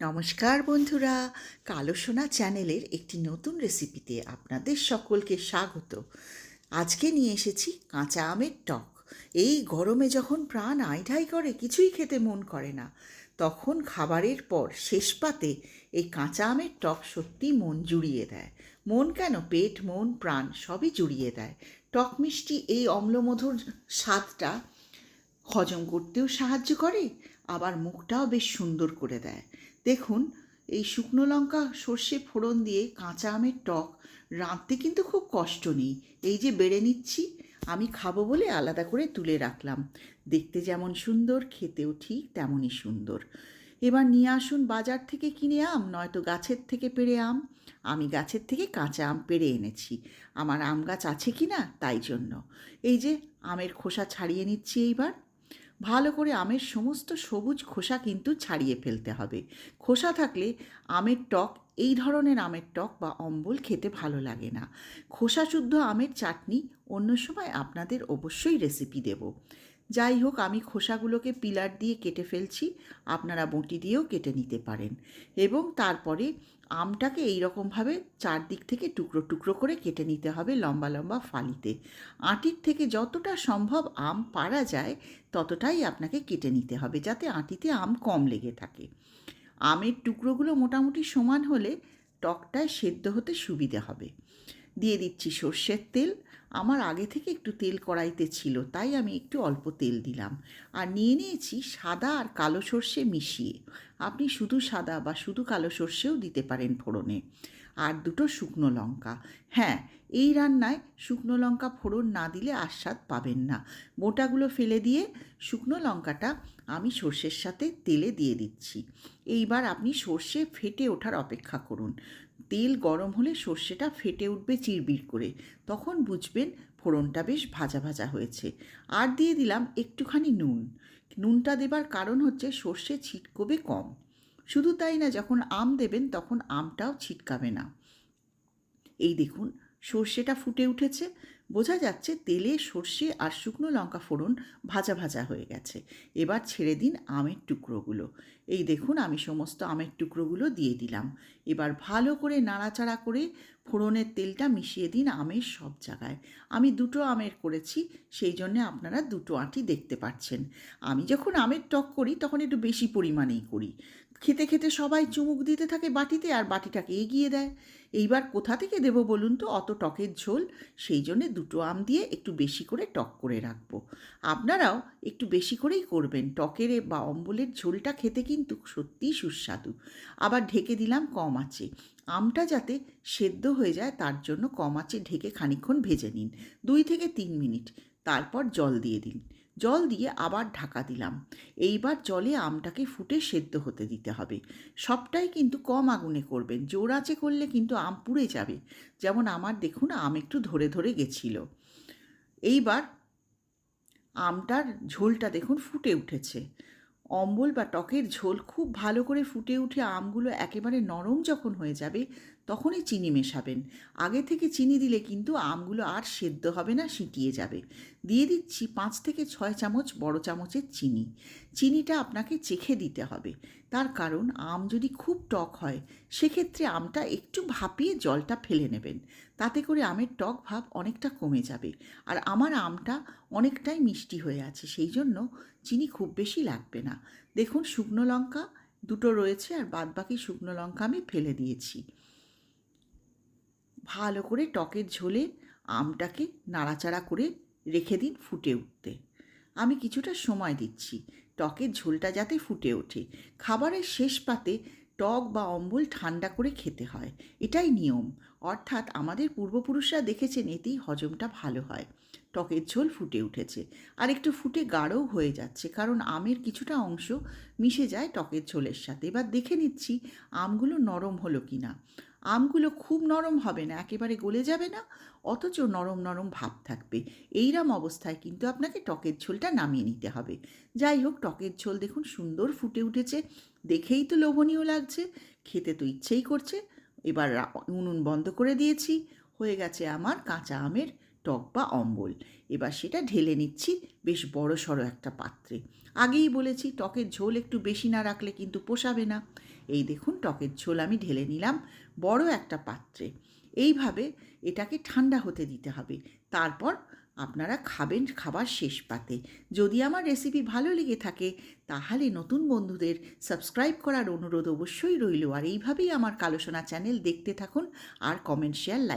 নমস্কার বন্ধুরা, কালো সোনা চ্যানেলের একটি নতুন রেসিপিতে আপনাদের সকলকে স্বাগত। আজকে নিয়ে এসেছি কাঁচা আমের টক। এই গরমে যখন প্রাণ আইঢাই করে, কিছুই খেতে মন করে না, তখন খাবারের পর শেষ পাতে এই কাঁচা আমের টক সত্যি মন জুড়িয়ে দেয়। মন কেন? পেট, মন, প্রাণ সবই জুড়িয়ে দেয়। টক মিষ্টি এই অম্লমধুর স্বাদটা হজম করতেও সাহায্য করে, আবার মুখটাও বেশ সুন্দর করে দেয়। দেখুন, এই শুকনো লঙ্কা, সর্ষে ফোড়ন দিয়ে কাঁচা আমের টক রাঁধতে কিন্তু খুব কষ্ট নেই। এই যে বেড়ে নিচ্ছি, আমি খাব বলে আলাদা করে তুলে রাখলাম। দেখতে যেমন সুন্দর, খেতেও ঠিক তেমনই সুন্দর। এবার নিয়ে আসুন বাজার থেকে কিনে আম, নয়তো গাছের থেকে পেড়ে আম। আমি গাছের থেকে কাঁচা আম পেড়ে এনেছি। আমার আম গাছ আছে কি না তাই জন্য। এই যে আমের খোসা ছাড়িয়ে নিচ্ছি এইবার। ভালো করে আমের সমস্ত সবুজ খোসা কিন্তু ছাড়িয়ে ফেলতে হবে। খোসা থাকলে আমের টক এই ধরনের আমের টক বা অম্বল খেতে ভালো লাগে না। খোসা শুদ্ধ আমের চাটনি অন্য সময় আপনাদের অবশ্যই রেসিপি দেব। যাই হোক, আমি খোসাগুলোকে পিলার দিয়ে কেটে ফেলছি, আপনারা বঁটি দিয়েও কেটে নিতে পারেন। এবং তারপরে আমটাকে এই রকমভাবে চারদিক থেকে টুকরো টুকরো করে কেটে নিতে হবে লম্বা লম্বা ফালিতে। আঁটির থেকে যতটা সম্ভব আম পারা যায়, ততটাই আপনাকে কেটে নিতে হবে, যাতে আঁটিতে আম কম লেগে থাকে। আমের টুকরোগুলো মোটামুটি সমান হলে টকটায় সেদ্ধ হতে সুবিধে হবে। দিয়ে দিচ্ছি সর্ষের তেল। আমার আগে থেকে একটু তেল কড়াইতে ছিল, তাই আমি একটু অল্প তেল দিলাম। আর নিয়ে নিয়েছি সাদা আর কালো সর্ষে মিশিয়ে। আপনি শুধু সাদা বা শুধু কালো সর্ষেও দিতে পারেন ফোড়নে। আর দুটো শুকনো লঙ্কা। হ্যাঁ এই রান্নায় শুকনো লঙ্কা ফোড়ন না দিলে আস্বাদ পাবেন না। মোটাগুলো ফেলে দিয়ে শুকনো লঙ্কাটা আমি সর্ষের সাথে তেলে দিয়ে দিচ্ছি। এইবার আপনি সর্ষে ফেটে ওঠার অপেক্ষা করুন। তেল গরম হলে সর্ষেটা ফেটে উঠবে চিরবির করে। তখন বুঝবেন ফোড়নটা বেশ ভাজা ভাজা হয়েছে। আর দিয়ে দিলাম একটুখানি নুন। নুনটা দেবার কারণ হচ্ছে সর্ষে ছিটকবে কম। শুধু তাই না, যখন আম দেবেন তখন আমটাও ছিটকাবে না। এই দেখুন, সর্ষেটা ফুটে উঠেছে। বোঝা যাচ্ছে তেলে সর্ষে আর শুকনো লঙ্কা ফোড়ন ভাজা ভাজা হয়ে গেছে। এবার ছেড়ে দিন আমের টুকরোগুলো। এই দেখুন, আমি সমস্ত আমের টুকরোগুলো দিয়ে দিলাম। এবার ভালো করে নাড়াচাড়া করে ফোড়নের তেলটা মিশিয়ে দিন আমের সব জায়গায়। আমি দুটো আমের করেছি, সেই জন্যে আপনারা দুটো আঁটি দেখতে পাচ্ছেন। আমি যখন আমের টক করি, তখন একটু বেশি পরিমাণেই করি। খেতে খেতে সবাই চুমুক দিতে থাকে বাটিতে আর বাটিটাকে এগিয়ে দেয়। এইবার কোথা থেকে দেবো বলুন তো? অত টকের ঝোল, সেই জন্যে দুটো আম দিয়ে একটু বেশি করে টক করে রাখব। আপনারাও একটু বেশি করেই করবেন, টকের বা অম্বলের ঝোলটা খেতে কিন্তু সত্যিই সুস্বাদু। আবার ঢেকে দিলাম কম আছে আমটা যাতে সেদ্ধ হয়ে যায় তার জন্য কম আছে ঢেকে খানিক্ষণ ভেজে নিন, দুই থেকে তিন মিনিট। তারপর জল দিয়ে দিন। জল দিয়ে আবার ঢাকা দিলাম। এইবার জলে আমটাকে ফুটে সেদ্ধ হতে দিতে হবে। সবটাই কিন্তু কম আগুনে করবেন। জোর আঁচে করলে কিন্তু আম পুড়ে যাবে। যেমন আমার দেখুন, আম একটু ধরে ধরে গেছিল। এইবার আমটার ঝোলটা দেখুন, ফুটে উঠেছে। অম্বল বা টকের ঝোল খুব ভালো করে ফুটে উঠে আমগুলো একেবারে নরম যখন হয়ে যাবে, তখনই চিনি মেশাবেন। আগে থেকে চিনি দিলে কিন্তু আমগুলো আর সেদ্ধ হবে না, সিটিয়ে যাবে। দিয়ে দিচ্ছি পাঁচ থেকে ছয় চামচ বড় চামচের চিনি। চিনিটা আপনাকে চেখে দিতে হবে। তার কারণ, আম যদি খুব টক হয়, সেক্ষেত্রে আমটা একটু ভাপিয়ে জলটা ফেলে নেবেন। তাতে করে আমের টক ভাব অনেকটা কমে যাবে আর আমার আমটা অনেকটাই মিষ্টি হয়ে আছে, সেই জন্য চিনি খুব বেশি লাগবে না। দেখুন, শুকনো লঙ্কা দুটো রয়েছে আর বাদ বাকি শুকনো লঙ্কা আমি ফেলে দিয়েছি। ভালো করে টকের ঝোলে আমটাকে নাড়াচাড়া করে রেখে দিন ফুটে উঠতে। আমি কিছুটা সময় দিচ্ছি টকের ঝোলটা যাতে ফুটে ওঠে। খাবারের শেষ পাতে টক বা অম্বল ঠান্ডা করে খেতে হয়। এটাই নিয়ম। অর্থাৎ আমাদের পূর্বপুরুষরা দেখেছেন এতেই হজমটা ভালো হয়। টকের ঝোল ফুটে উঠেছে। আর একটু ফুটে গাঢ়ও হয়ে যাচ্ছে। কারণ আমের কিছুটা অংশ মিশে যায় টকের ঝোলের সাথে। এবার দেখে নিচ্ছি আমগুলো নরম হলো কি না আমগুলো খুব নরম হবে না, একেবারে গলে যাবে না, অথচ নরম নরম ভাব থাকবে। এইরম অবস্থায় কিন্তু আপনাকে টকের ঝোলটা নামিয়ে নিতে হবে। যাই হোক, টকের ঝোল দেখুন সুন্দর ফুটে উঠেছে, দেখেই তো লোভনীয় লাগছে, খেতে তো ইচ্ছেই করছে। এবার উনুন বন্ধ করে দিয়েছি, হয়ে গেছে আমার কাঁচা আমের টক বা অম্বল। এবার সেটা ঢেলে নিচ্ছি বেশ বড় সড়ো একটা পাত্রে। আগেই বলেছি, টকের ঝোল একটু বেশি না রাখলে কিন্তু পোষাবে না। এই দেখুন, টকের ঝোল আমি ঢেলে নিলাম বড় একটা পাত্রে। এইভাবে এটাকে ঠান্ডা হতে দিতে হবে। তারপর আপনারা খাবেন খাবার শেষ পাতে। যদি আমার রেসিপি ভালো লেগে থাকে, তাহলে নতুন বন্ধুদের সাবস্ক্রাইব করার অনুরোধ অবশ্যই রইল। আর এইভাবেই আমার কালোসোনা চ্যানেল দেখতে থাকুন আর কমেন্ট, শেয়ার, লাইক